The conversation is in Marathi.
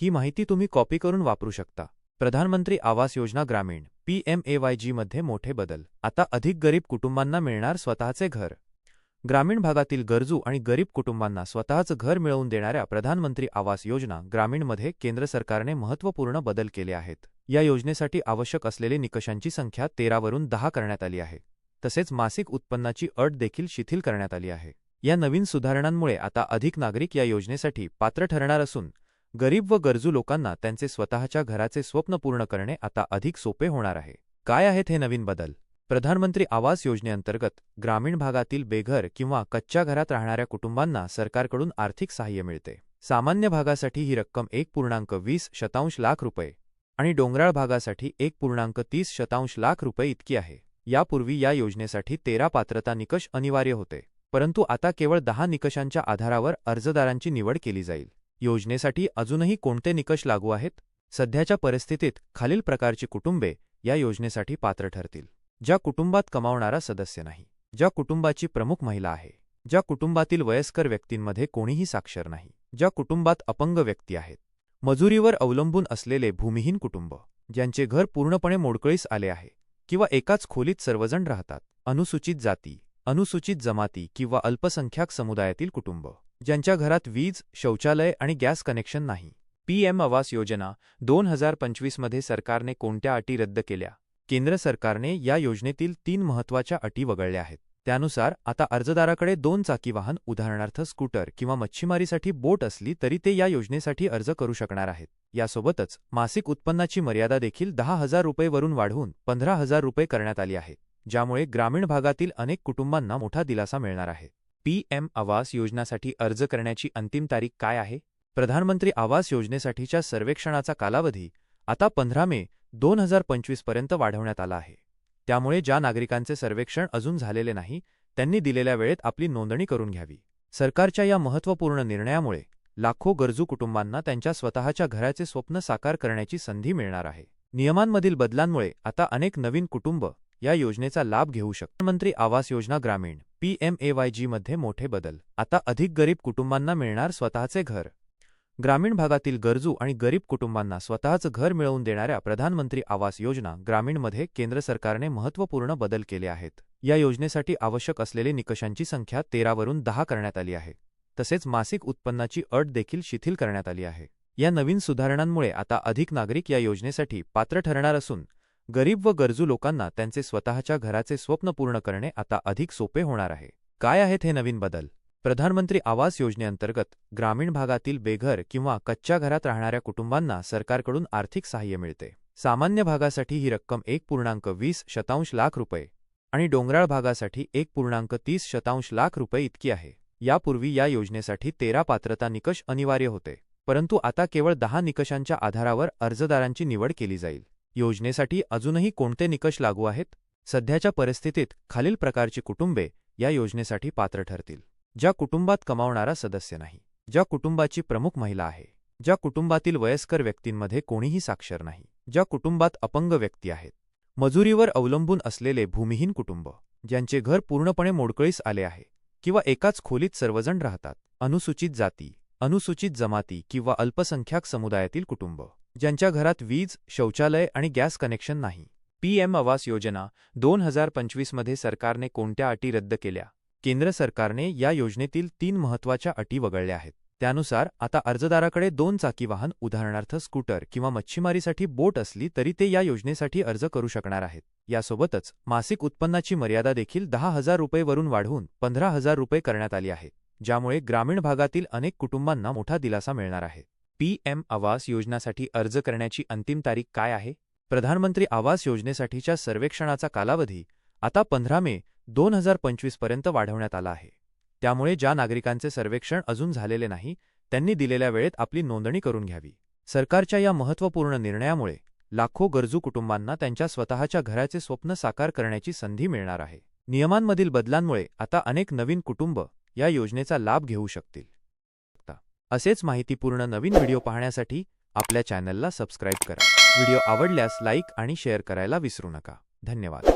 ही माहिती तुम्ही कॉपी करून वापरू शकता. प्रधानमंत्री आवास योजना ग्रामीण पीएमएवायजी मध्ये मोठे बदल. आता अधिक गरीब कुटुंबांना मिळणार स्वतःचे घर. ग्रामीण भागातील गरजू आणि गरीब कुटुंबांना स्वतःचं घर मिळवून देणाऱ्या प्रधानमंत्री आवास योजना ग्रामीणमध्ये केंद्र सरकारने महत्त्वपूर्ण बदल केले आहेत. या योजनेसाठी आवश्यक असलेले निकषांची संख्या तेरावरून दहा करण्यात आली आहे. तसेच मासिक उत्पन्नाची अट देखील शिथिल करण्यात आली आहे. या नवीन सुधारणांमुळे आता अधिक नागरिक या योजनेसाठी पात्र ठरणार असून गरीब व गरजू लोकांना त्यांचे स्वतःच्या घराचे स्वप्न पूर्ण करणे आता अधिक सोपे होणार आहे. काय आहेत हे नवीन बदल? प्रधानमंत्री आवास योजनेअंतर्गत ग्रामीण भागातील बेघर किंवा कच्च्या घरात राहणाऱ्या कुटुंबांना सरकारकडून आर्थिक सहाय्य मिळते. सामान्य भागासाठी ही रक्कम एक पूर्णांक वीस शतांश लाख रुपये आणि डोंगराळ भागासाठी एक पूर्णांक तीस शतांश लाख रुपये इतकी आहे. यापूर्वी या योजनेसाठी तेरा पात्रता निकष अनिवार्य होते परंतु आता केवळ दहा निकषांच्या आधारावर अर्जदारांची निवड केली जाईल. योजनेसाठी अजूनही कोणते निकष लागू आहेत? सध्याच्या परिस्थितीत खालील प्रकारची कुटुंबे या योजनेसाठी पात्र ठरतील. ज्या कुटुंबात कमावणारा सदस्य नाही ज्या कुटुंबाची प्रमुख महिला आहे ज्या कुटुंबातील वयस्कर व्यक्तींमध्ये कोणीही साक्षर नाही ज्या कुटुंबात अपंग व्यक्ती आहेत. मजुरीवर अवलंबून असलेले भूमिहीन कुटुंब ज्यांचे घर पूर्णपणे मोडकळीस आले आहे किंवा एकाच खोलीत सर्वजण राहतात अनुसूचित जाती अनुसूचित जमाती किंवा अल्पसंख्याक समुदायातील कुटुंब. ज्यांच्या घरात वीज शौचालय आणि गॅस कनेक्शन नाही. पीएम आवास योजना दोन हजार पंचवीसमध्ये सरकारने कोणत्या अटी रद्द केल्या? केंद्र सरकारने या योजनेतील तीन महत्त्वाच्या अटी वगळल्या आहेत. त्यानुसार आता अर्जदाराकडे दोन चाकी वाहन उदाहरणार्थ स्कूटर किंवा मच्छीमारीसाठी बोट असली तरी ते या योजनेसाठी अर्ज करू शकणार आहेत. यासोबतच मासिक उत्पन्नाची मर्यादा देखील दहा हजार रुपयेवरून वाढवून पंधरा हजार रुपये करण्यात आली आहे ज्यामुळे ग्रामीण भागातील अनेक कुटुंबांना मोठा दिलासा मिळणार आहे. पीएम आवास योजनासाठी अर्ज करण्याची अंतिम तारीख काय आहे? प्रधानमंत्री आवास योजनेसाठीच्या सर्वेक्षणाचा कालावधी आता पंधरा मे दोन हजार पंचवीसपर्यंत वाढवण्यात आला आहे. त्यामुळे ज्या नागरिकांचे सर्वेक्षण अजून झालेले नाही त्यांनी दिलेल्या वेळेत आपली नोंदणी करून घ्यावी. सरकारच्या या महत्त्वपूर्ण निर्णयामुळे लाखो गरजू कुटुंबांना त्यांच्या स्वतःच्या घराचे स्वप्न साकार करण्याची संधी मिळणार आहे. नियमांमधील बदलांमुळे आता अनेक नवीन कुटुंब या योजनेचा लाभ घेऊ शकतात. मंत्री आवास योजना ग्रामीण पीएमएवायजीमध्ये मोठे बदल. आता अधिक गरीब कुटुंबांना मिळणार स्वतःचे घर. ग्रामीण भागातील गरजू आणि गरीब कुटुंबांना स्वतःचं घर मिळवून देणाऱ्या प्रधानमंत्री आवास योजना ग्रामीणमध्ये केंद्र सरकारने महत्त्वपूर्ण बदल केले आहेत. या योजनेसाठी आवश्यक असलेले निकषांची संख्या तेरावरून दहा करण्यात आली आहे. तसेच मासिक उत्पन्नाची अट देखील शिथिल करण्यात आली आहे. या नवीन सुधारणांमुळे आता अधिक नागरिक या योजनेसाठी पात्र ठरणार असून गरीब व गरजू लोकांना त्यांचे स्वतःच्या घराचे स्वप्न पूर्ण करणे आता अधिक सोपे होणार आहे. काय आहेत हे नवीन बदल? प्रधानमंत्री आवास योजनेअंतर्गत ग्रामीण भागातील बेघर किंवा कच्च्या घरात राहणाऱ्या कुटुंबांना सरकारकडून आर्थिक सहाय्य मिळते. सामान्य भागासाठी ही रक्कम एक पूर्णांक वीस शतांश लाख रुपये आणि डोंगराळ भागासाठी एक पूर्णांक तीस शतांश लाख रुपये इतकी आहे. यापूर्वी या योजनेसाठी तेरा पात्रता निकष अनिवार्य होते परंतु आता केवळ दहा निकषांच्या आधारावर अर्जदारांची निवड केली जाईल. योजनेसाठी अजूनही कोणते निकष लागू आहेत? सध्याच्या परिस्थितीत खालील प्रकारची कुटुंबे या योजनेसाठी पात्र ठरतील. ज्या कुटुंबात कमावणारा सदस्य नाही ज्या कुटुंबाची प्रमुख महिला आहे ज्या कुटुंबातील वयस्कर व्यक्तींमध्ये कोणीही साक्षर नाही ज्या कुटुंबात अपंग व्यक्ती आहेत. मजुरीवर अवलंबून असलेले भूमिहीन कुटुंब ज्यांचे घर पूर्णपणे मोडकळीस आले आहे किंवा एकाच खोलीत सर्वजण राहतात अनुसूचित जाती अनुसूचित जमाती किंवा अल्पसंख्याक समुदायातील कुटुंब. ज्यांच्या घरात वीज शौचालय आणि गॅस कनेक्शन नाही. पीएम आवास योजना दोन हजार पंचवीसमध्ये सरकारने कोणत्या अटी रद्द केल्या? केंद्र सरकारने या योजनेतील तीन महत्त्वाच्या अटी वगळल्या आहेत. त्यानुसार आता अर्जदाराकडे दोन चाकी वाहन उदाहरणार्थ स्कूटर किंवा मच्छीमारीसाठी बोट असली तरी ते या योजनेसाठी अर्ज करू शकणार आहेत. यासोबतच मासिक उत्पन्नाची मर्यादा देखील दहा हजार रुपयेवरून वाढवून पंधरा हजार रुपये करण्यात आली आहे ज्यामुळे ग्रामीण भागातील अनेक कुटुंबांना मोठा दिलासा मिळणार आहे. पीएम आवास योजनासाठी अर्ज करण्याची अंतिम तारीख काय आहे? प्रधानमंत्री आवास योजनेसाठीच्या सर्वेक्षणाचा कालावधी आता पंधरा मे दोन हजार पंचवीसपर्यंत वाढवण्यात आला आहे. त्यामुळे ज्या नागरिकांचे सर्वेक्षण अजून झालेले नाही त्यांनी दिलेल्या वेळेत आपली नोंदणी करून घ्यावी. सरकारच्या या महत्त्वपूर्ण निर्णयामुळे लाखो गरजू कुटुंबांना त्यांच्या स्वतःच्या घराचे स्वप्न साकार करण्याची संधी मिळणार आहे. नियमांमधील बदलांमुळे आता अनेक नवीन कुटुंब या योजनेचा लाभ घेऊ शकतील. असेच माहितीपूर्ण नवीन व्हिडिओ पाहण्यासाठी आपल्या चॅनलला सबस्क्राईब करा. व्हिडिओ आवडल्यास लाईक आणि शेअर करायला विसरू नका. धन्यवाद.